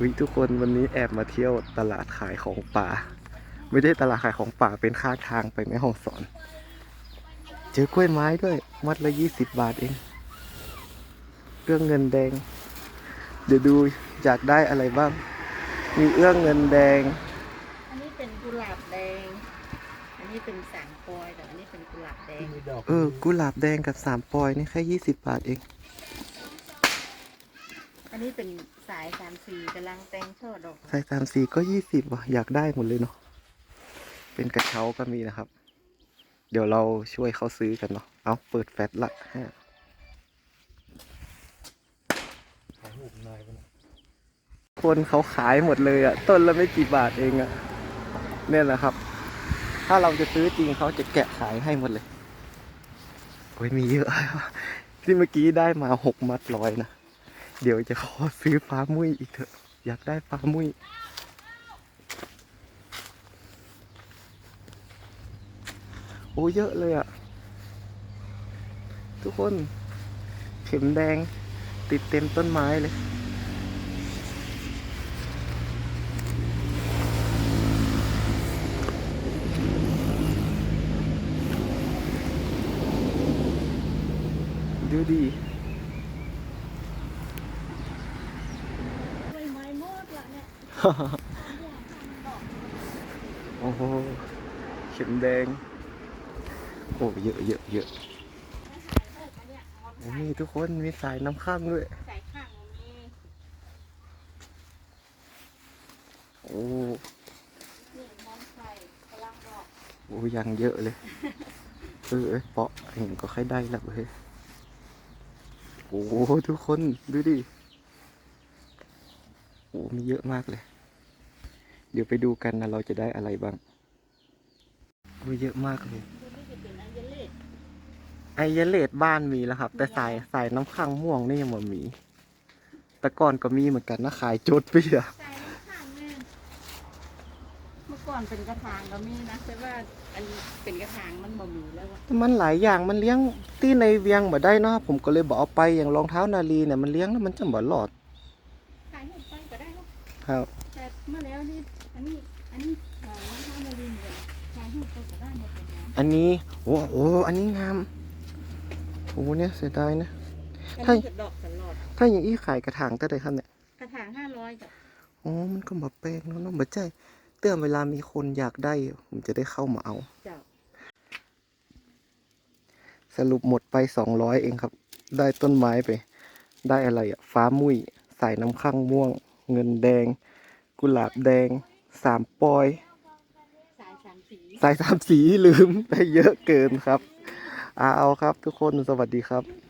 วิทุกคนวันนี้แอบมาเที่ยวตลาดขายของป่า ไม่ได้ตลาดขายของป่าเป็นข้างทางไปแม่ห้องสอน เจอกล้วยไม้ด้วย มัดละยี่สิบบาทเองเอื้องเงินแดง เดี๋ยวดูอยากได้อะไรบ้าง มีเอื้องเงินแดง อันนี้เป็นกุหลาบแดง อันนี้เป็นสางปอยแต่อันนี้เป็นกุหลาบแดง เออ กุหลาบแดงกับสามปอยนี่แค่ยี่สิบบาทเอง อันนี้เป็นสายสามสีกำลังแต่งช่อดอกใส่สามสีก็ยี่สิบว่ะอยากได้หมดเลยเนาะเป็นกระเช้าก็มีนะครับ เดี๋ยวเราช่วยเขาซื้อกันเนาะเอาเปิดแฟลชละฮะคนเขาขายหมดเลยอะต้นละไม่กี่บาทเองอะเนี่ยแหละครับ ถ้าเราจะซื้อจริงเขาจะแกะขายให้หมดเลยโอ้ยมีเยอะ ที่เมื่อกี้ได้มาหกมัดร้อยนะ เดี๋ยวจะขอซื้อฟ้ามุ้ยอีกเถอะ อยากได้ฟ้ามุ้ยโอ้เยอะเลยอะทุกคนเข็มแดงติดเต็มต้นไม้เลย ดูดี กล้วยไม้หมดละเนี่ย โอ้โหเข็มแดง โอ้เยอะเยอะเยอะโอ้มีทุกคนมีสายน้ำข้างด้วย สายข้างมีโอ้นี่มอนไฟกำลังดอกโหยังเยอะเลย เออเอ้ยเปาะเห็นก็ค่อยได้ล้วเฮ้ยโอ้โหทุกคนดูดิโอ้มีเยอะมากเลย เดี๋ยวไปดูกันนะเราจะได้อะไรบ้างโอ้เยอะมากเลยตัวนี้จะเป็นอัญญเลศไอยเลดบ้านมีแล้วครับ แต่สายสายน้ำข้างม่วงนี่ยังไม่มี แต่ก่อนก็มีเหมือนกันนะขายจดไปอะสายน้ำข้างแม่เมื่อก่อนเป็นกระถางก็มีนะแต่ว่าอันนี้เป็นกระถางมันบ่มีแล้วอะแต่มันหลายอย่างมันเลี้ยงที่ในเวียงบ่ได้เนาะผมก็เลยบอกเอาไปอย่างรองเท้านาลีเนี่ยมันเลี้ยงแล้วมันจะบ่หลอดขายหมดไปก็ได้เนาะครับแต่เมื่อแล้วนี่ อันนี้ อันนี้เอ่อน้ำข้าวมารินเนี่ยขายหมดไปก็ได้หมดเลยนะอันนี้โอ้โหอันนี้งามโอ้เนี่ยเสียดายนะ อันถ้านี้จะดอกตลอด ถ้าอย่างอี้ขายกระถางก็ได้ครับเนี่ยกระถางห้าร้อยจ้ะอ๋อมันก็มาแปลงเนาะเน้องบ่ใจเตือนเวลามีคนอยากได้ ผมจะได้เข้ามาเอา เจ้าสรุปหมดไปสองร้อยเองครับ ได้ต้นไม้ไป ได้อะไรอะฟ้ามุ้ยสายน้ำข้างม่วง เงินแดง กุหลาบแดง สามปอย สายสามสีสายสามสีลืมได้เยอะเกินครับอาเอาครับทุกคนสวัสดีครับ